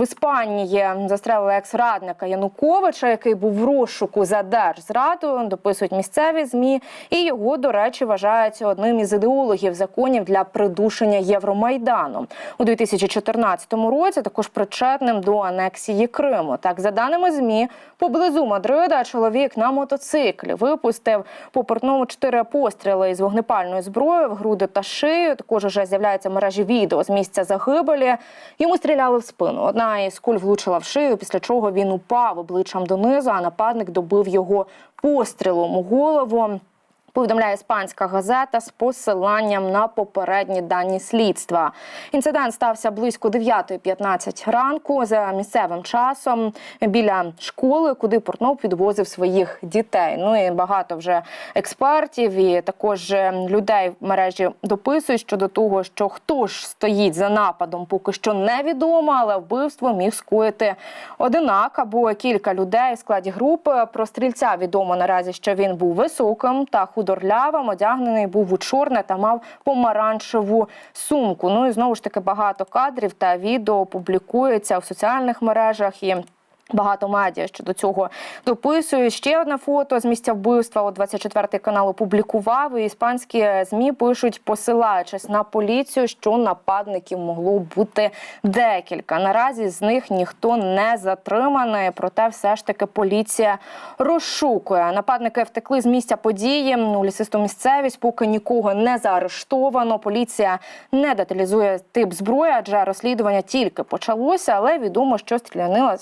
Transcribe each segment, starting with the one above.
В Іспанії застрелили екс-радника Януковича, який був в розшуку за держзраду. Дописують місцеві змі, і його, до речі, вважають одним із ідеологів законів для придушення Євромайдану у 2014 році. Також причетним до анексії Криму. Так, за даними змі, поблизу Мадрида чоловік на мотоциклі випустив по портному чотири постріли із вогнепальної зброї в груди та шию. Також уже з'являються мережі відео з місця загибелі. Йому стріляли в спину. Одна із куль влучила в шию, після чого він упав обличчям донизу, а нападник добив його пострілом у голову. Повідомляє іспанська газета з посиланням на попередні дані слідства. Інцидент стався близько 9.15 ранку за місцевим часом біля школи, куди Портнов підвозив своїх дітей. Ну і багато вже експертів і також е, людей в мережі дописують щодо того, що хто ж стоїть за нападом, поки що невідомо, але вбивство міг скоїти одинак або кілька людей в складі групи. Про стрільця відомо наразі, що він був високим та худорлявим, одягнений був у чорне та мав помаранчеву сумку. Ну і знову ж таки багато кадрів та відео публікується в соціальних мережах і. Багато медіа щодо цього дописують. Ще одне фото з місця вбивства. О 24 канал опублікував. І іспанські змі пишуть, посилаючись на поліцію, що нападників могло бути декілька. Наразі з них ніхто не затриманий. Проте, все ж таки, поліція розшукує. Нападники втекли з місця події у лісисту місцевість. Поки нікого не заарештовано. Поліція не деталізує тип зброї, адже розслідування тільки почалося, але відомо, що стрілянина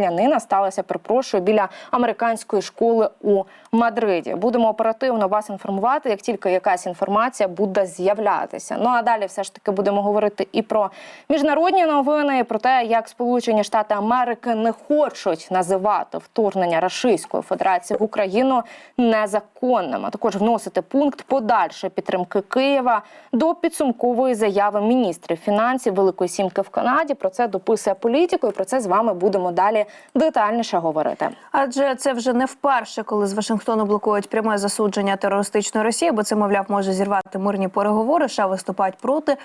стрілянина сталася, перепрошую, біля американської школи у Мадриді. Будемо оперативно вас інформувати, як тільки якась інформація буде з'являтися. Ну а далі, все ж таки, будемо говорити і про міжнародні новини, і про те, як Сполучені Штати Америки не хочуть називати вторгнення Російської Федерації в Україну незаконним, а також вносити пункт подальшої підтримки Києва до підсумкової заяви міністрів фінансів Великої Сімки в Канаді. Про це дописує політику, і про це з вами будемо далі детальніше говорити. Адже це вже не вперше, коли з Вашингтону блокують пряме засудження терористичної Росії, бо це, мовляв, може зірвати мирні переговори. США виступають проти.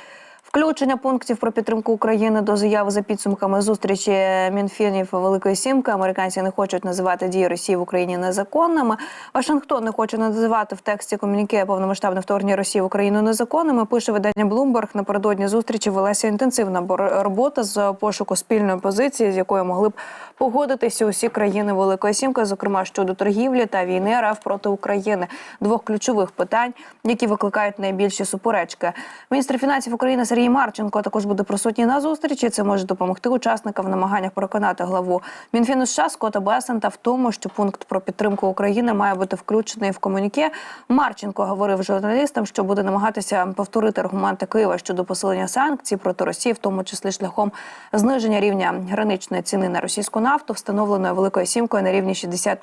Включення пунктів про підтримку України до заяви за підсумками зустрічі Мінфінів Великої Сімки. Американці не хочуть називати дії Росії в Україні незаконними. Вашингтон не хоче називати в тексті комуніке повномасштабне вторгнення Росії в Україну незаконними. Пише видання Bloomberg. Напередодні зустрічі велася інтенсивна робота з пошуку спільної позиції, з якою могли б погодитися усі країни Великої Сімки, зокрема щодо торгівлі та війни РФ проти України, двох ключових питань, які викликають найбільші суперечки. Міністр фінансів України Сергій Марченко також буде присутній на зустрічі. Це може допомогти учасникам в намаганнях переконати главу Мінфіну США Скотта Бесента в тому, що пункт про підтримку України має бути включений в комуніке. Марченко говорив журналістам, що буде намагатися повторити аргументи Києва щодо посилення санкцій проти Росії, в тому числі шляхом зниження рівня граничної ціни на російську нафту, встановленої великою сімкою на рівні 60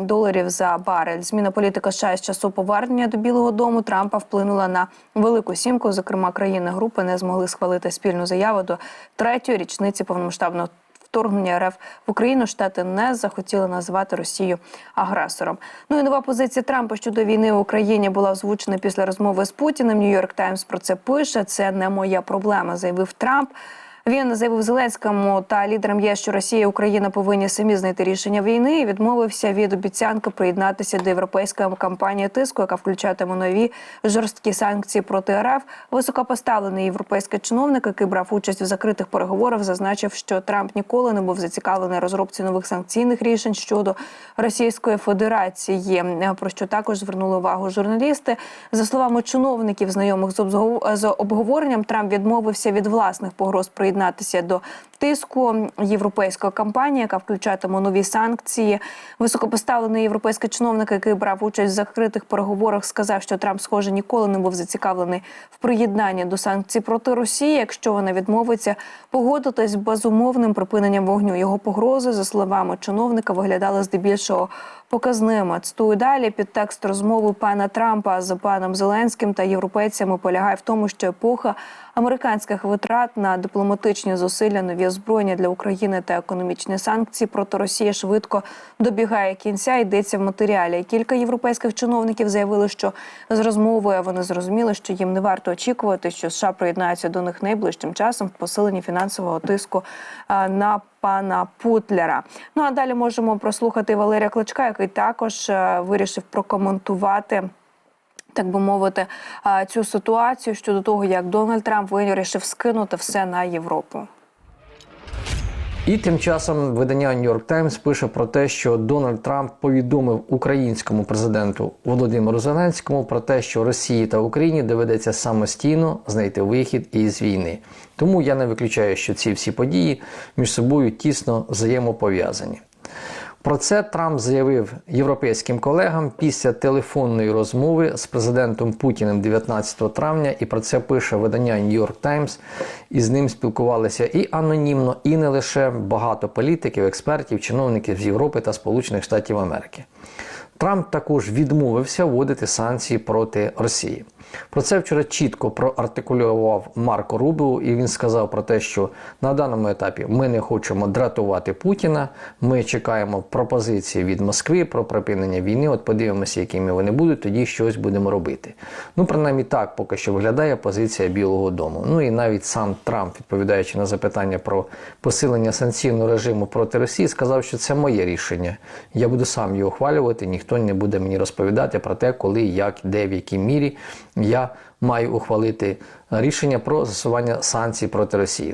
доларів за барель. Зміна політики США з часу повернення до Білого Дому Трампа вплинула на велику сімку. Зокрема, країни групи не змогли схвалити спільну заяву до третьої річниці повномасштабного вторгнення РФ в Україну штати не захотіли називати Росію агресором. Ну і нова позиція Трампа щодо війни в Україні була озвучена після розмови з Путіним. Нью-Йорк Таймс про це пише. Це не моя проблема, заявив Трамп. Він заявив Зеленському та лідерам ЄС, що Росія і Україна повинні самі знайти рішення війни. і Відмовився від обіцянки приєднатися до європейської кампанії тиску, яка включатиме нові жорсткі санкції проти РФ. Високопоставлений європейський чиновник, який брав участь в закритих переговорах, зазначив, що Трамп ніколи не був зацікавлений розробці нових санкційних рішень щодо Російської Федерації. Про що також звернули увагу журналісти. За словами чиновників, знайомих з обговоренням, Трамп відмовився від власних погроз приєднатися до тиску європейської кампанії, яка включатиме нові санкції. Високопоставлений європейський чиновник, який брав участь в закритих переговорах, сказав, що Трамп, схоже, ніколи не був зацікавлений в приєднанні до санкцій проти Росії, якщо вона відмовиться погодитись з безумовним припиненням вогню. Його погрози, за словами чиновника, виглядали здебільшого показними. Цитую далі підтекст розмови пана Трампа з паном Зеленським та європейцями полягає в тому, що епоха американських витрат на дипломатичні зусилля, нові озброєння для України та економічні санкції проти Росії швидко добігає кінця. Йдеться в матеріалі. Кілька європейських чиновників заявили, що з розмовою вони зрозуміли, що їм не варто очікувати, що США приєднаються до них найближчим часом в посиленні фінансового тиску на пана Путлера. Ну а далі можемо прослухати Валерія Кличка, який також е, вирішив прокоментувати. Так би мовити, цю ситуацію щодо того, як Дональд Трамп вирішив скинути все на Європу. І тим часом видання New York Times пише про те, що Дональд Трамп повідомив українському президенту Володимиру Зеленському про те, що Росії та Україні доведеться самостійно знайти вихід із війни. Тому я не виключаю, що ці всі події між собою тісно взаємопов'язані. Про це Трамп заявив європейським колегам після телефонної розмови з президентом Путіним 19 травня, і про це пише видання New York Times. І з ним спілкувалися і анонімно, і не лише багато політиків, експертів, чиновників з Європи та Сполучених Штатів Америки. Трамп також відмовився вводити санкції проти Росії. Про це вчора чітко проартикулював Марко Рубіо, і він сказав про те, що на даному етапі ми не хочемо дратувати Путіна. Ми чекаємо пропозиції від Москви про припинення війни. От подивимося, якими вони будуть, тоді щось будемо робити. Ну, принаймні так поки що виглядає позиція Білого Дому. Ну і навіть сам Трамп, відповідаючи на запитання про посилення санкційного режиму проти Росії, сказав, що це моє рішення. Я буду сам його ухвалювати, ніхто не буде мені розповідати про те, коли, як, де, в якій мірі я маю ухвалити рішення про застосування санкцій проти Росії.